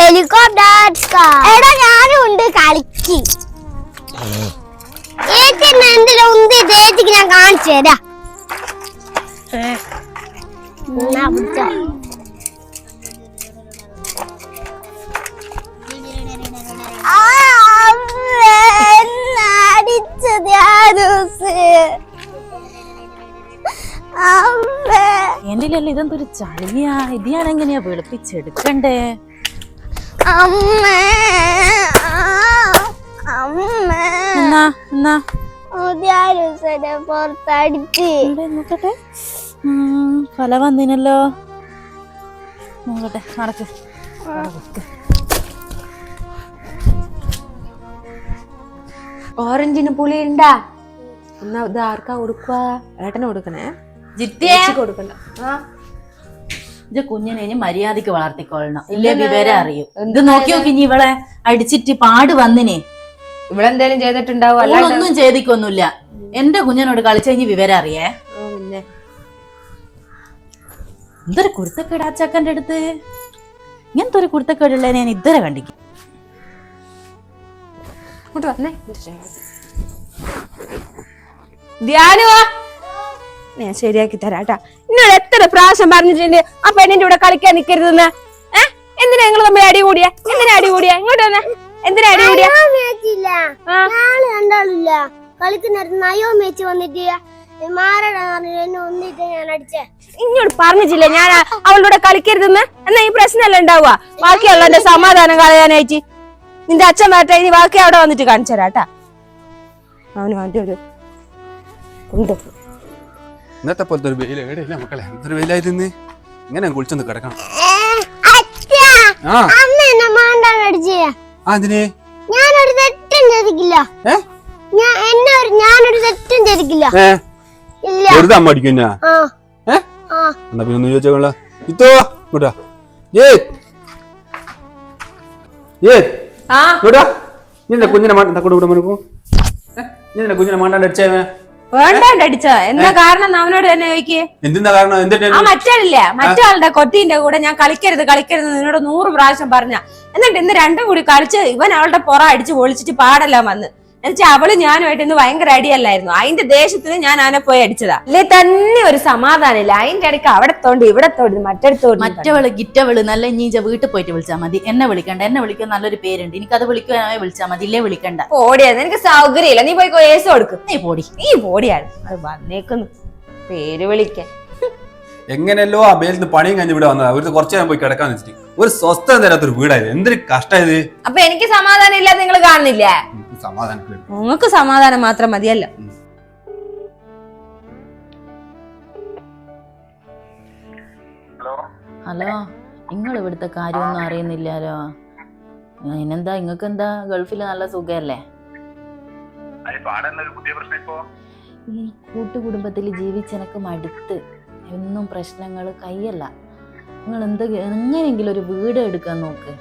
Helicopter എടാ ഞാനും ഉണ്ട് കളിക്ക്. ചേച്ചി എന്തിനാ ഉണ്ട് ചേച്ചിക്ക് ഞാൻ കാണിച്ചു തരാം. പിടിച്ചോ. ആ, എന്റെ ഇതെന്തൊരു ചളിയാ? ഇത് ഞാൻ എങ്ങനെയാ വെളുപ്പിച്ചെടുക്കണ്ടേ? നോക്കട്ടെ. ഫല വന്നിനല്ലോ. നോക്കട്ടെ നടക്ക്. ഓറഞ്ചിന് പുളി ഉണ്ടാ എന്നാ ഇത് ആർക്കാ കൊടുക്കുക ഏട്ടന് കൊടുക്കണേ? കൊടുക്കണ്ട. ഇത് കുഞ്ഞിനെ ഇനി മര്യാദയ്ക്ക് വളർത്തിക്കൊള്ളണം. ഇല്ലേ വിവരം അറിയും. ഇത് നോക്കി നോക്കി ഇനി ഇവളെ അടിച്ചിട്ട് പാട് വന്നിനെ? ഇവിടെ എന്തേലും ചെയ്തിട്ടുണ്ടാവും? അല്ല ഒന്നും ചെയ്തിക്കൊന്നുമില്ല. എന്റെ കുഞ്ഞിനോട് കളിച്ചു കഴിഞ്ഞ് വിവരം അറിയേ? എന്തൊരു കുരുത്തക്കേട് ആ ചക്കന്റെ അടുത്ത്? ഇങ്ങനത്തെ ഒരു കുരുത്തക്കേടുള്ള ഞാൻ ഇതുവരെ കണ്ടിക്കും ധ്യാനുവാ ഞാൻ ശരിയാക്കി തരാട്ടാ. എന്നോട് എത്ര പ്രാവശ്യം പറഞ്ഞിട്ടുണ്ട് ആ പെണ്ണിന്റെ കൂടെ കളിക്കാൻ നിക്കരുതെന്ന്? ഏ? എന്തിനാ നിങ്ങൾ തമ്മിൽ അടി കൂടിയ? എന്തിനാ അടി കൂടിയ? ഇങ്ങോട്ട് വന്നേ. എന്തിനാ അടി കൂടിയ? കളിക്കുന്നിടത്ത് നയോ മേച്ച് വന്നിട്ട് ഇങ്ങോട്ട് പറഞ്ഞിട്ടില്ല ഞാൻ അവളുടെ കളിക്കരുതെന്ന്? എന്നാ ഈ പ്രശ്നമല്ല ഉണ്ടാവുക? ബാക്കിയുള്ള എന്റെ സമാധാനം കളയാനായിട്ട്. നിന്റെ അച്ഛൻ വരട്ടെ ഇനി ബാക്കി അവിടെ വന്നിട്ട് കാണിച്ചു തരാട്ടാ. അവന് അവന്റെ ഒരു ഉണ്ട് ഇന്നത്തെ പോലത്തെ ഒരു വെയിൽ എവിടെയില്ല മക്കളെ എന്തൊരു വെയിലായിരുന്നു ഇങ്ങനെ കുളിച്ചൊന്ന് കിടക്കണം. ഞാനൊരു തെറ്റും ഞാനൊരു തെറ്റും വെറുതെ അമ്മ ആ. എന്നാ പിന്നെ ഒന്ന് ചോദിച്ചോളാം ഇത്തോ ഇങ്ങോട്ടാ ഏ? ഏ? ആ. ഇങ്ങോട്ടാ നിന്റെ കുഞ്ഞിനെ മാണ്ട കൂടെ കൂടെ മനക്കൂ? നിന്റെ കുഞ്ഞിനെ മാണ്ടാണ്ട് അടിച്ചേ വേണ്ടാണ്ട് എന്താ കാരണം അവനോട് തന്നെ ചോദിക്കേ? എന്തിനാ കാരണം? ആ മറ്റാളില്ല? മറ്റാളുടെ കൊത്തിന്റെ കൂടെ ഞാൻ കളിക്കരുത് കളിക്കരുത് നിന്നോട് നൂറ് പ്രാവശ്യം പറഞ്ഞ എന്നിട്ട് ഇന്ന് രണ്ടും കൂടി കളിച്ച് ഇവൻ അവളുടെ പുറ അടിച്ച് പൊളിച്ചിട്ട് പാടെല്ലാം വന്ന്. എന്നുവെച്ചാൽ അവൾ ഞാനുമായിട്ട് ഇന്ന് ഭയങ്കര അടിയല്ലായിരുന്നു. അതിന്റെ ദേഷ്യത്തിന് ഞാൻ അവനെ പോയി അടിച്ചതാ. അല്ലേ തന്നെ ഒരു സമാധാനമില്ല. അതിന്റെ ഇടയ്ക്ക് അവിടെ തോണ്ടി ഇവിടെ തോണ്ടി മറ്റടുത്തോണ്ട് മറ്റവൾ ഗിറ്റവൾ നല്ല നീജ വീട്ടിൽ പോയിട്ട് വിളിച്ചാൽ മതി. എന്നെ വിളിക്കണ്ട എന്നെ വിളിക്കാൻ നല്ലൊരു പേരുണ്ട്. എനിക്ക് അത് വിളിക്കാനായി വിളിച്ചാൽ മതി. ഇല്ലേ വിളിക്കണ്ട. ഓടിയാ നിനക്ക് സൗകര്യമില്ല. നീ പോയി കേസ് കൊടുക്കും. നീ പോടി. നീ പോടിയാണ്. അത് വന്നേക്കുന്നു. പേര് വിളിക്കാൻ. എങ്ങനെയല്ലോ ആ മേലിന്ന് പണിയും കഴിഞ്ഞ് ഇവിടെ വന്നതാ. ഒരു കുറച്ച് നേരം പോയി കിടക്കാൻ വെച്ചിട്ട്. ഒരു സ്വസ്ഥത തരാത്തൊരു വീടായത് എന്തൊരു കഷ്ടായത് അപ്പൊ എനിക്ക് സമാധാനം ഇല്ല നിങ്ങൾ കാണുന്നില്ല സമാധാനത്തിൽ നിങ്ങൾക്ക് സമാധാനം മാത്രം മതിയല്ല. ഹലോ? നിങ്ങൾ ഇവിടുത്തെ കാര്യമൊന്നും അറിയുന്നില്ലല്ലോ. അതിനെന്താ നിങ്ങൾക്ക് എന്താ ഗൾഫിൽ നല്ല സുഖല്ലേ? ഈ കൂട്ടുകുടുംബത്തിൽ ജീവിച്ചെനക്ക് മടുത്ത്. എന്നും പ്രശ്നങ്ങൾ കയ്യല്ല നിങ്ങൾ എന്ത് എങ്ങനെയെങ്കിലും ഒരു വീട് എടുക്കാൻ നോക്ക്.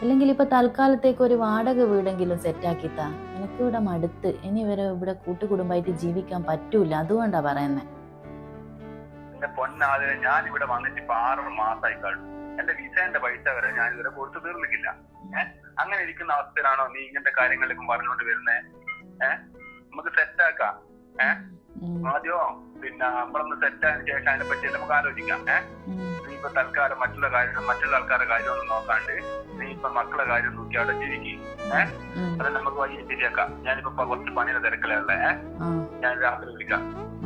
അല്ലെങ്കിൽ ഇപ്പൊ തൽക്കാലത്തേക്ക് ഒരു വാടക വീടെങ്കിലും സെറ്റാക്കിത്താ എനിക്ക് ഇവിടെ മടുത്ത്. ഇനി വരെ ഇവിടെ കൂട്ടുകുടുംബമായിട്ട് ജീവിക്കാൻ പറ്റൂല. അതുകൊണ്ടാ പറയുന്നത് എന്റെ പൊന്നാതെ ഞാൻ ഇവിടെ വന്നിട്ട് ഇപ്പൊ ആറ് മാസമായി കഴിഞ്ഞു എന്റെ വിസേന്റെ പൈസ വരെ ഞാൻ ഇതുവരെ കൊടുത്തു തീർന്നിട്ടില്ല. ഏഹ് അങ്ങനെ ഇരിക്കുന്ന അവസ്ഥയിലാണോ നീ ഇങ്ങനത്തെ കാര്യങ്ങളിലേക്കും പറഞ്ഞുകൊണ്ട് വരുന്നേ? ഏഹ് നമുക്ക് സെറ്റാക്കാം ഏഹ് ആദ്യോ പിന്നെ നമ്മളൊന്ന് സെറ്റായതിനു ശേഷം അതിനെ പറ്റി നമുക്ക് ആലോചിക്കാം. ഏഹ് ഇപ്പൊ തൽക്കാലം മറ്റുള്ള കാര്യം മറ്റുള്ള ആൾക്കാരുടെ കാര്യം ഒന്നും നോക്കാണ്ട് നീ ഇപ്പൊ മക്കളെ കാര്യം നോക്കി അവിടെ ജീവിക്കും ഏഹ് അത് നമുക്ക് വലിയ ശരിയാക്കാം. ഞാനിപ്പോ കുറച്ച് പണിയുടെ തിരക്കിലുള്ള ഏഹ് ഞാൻ രാത്രി വിളിക്കാം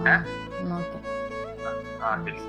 ഏഹ് ആ ശരി.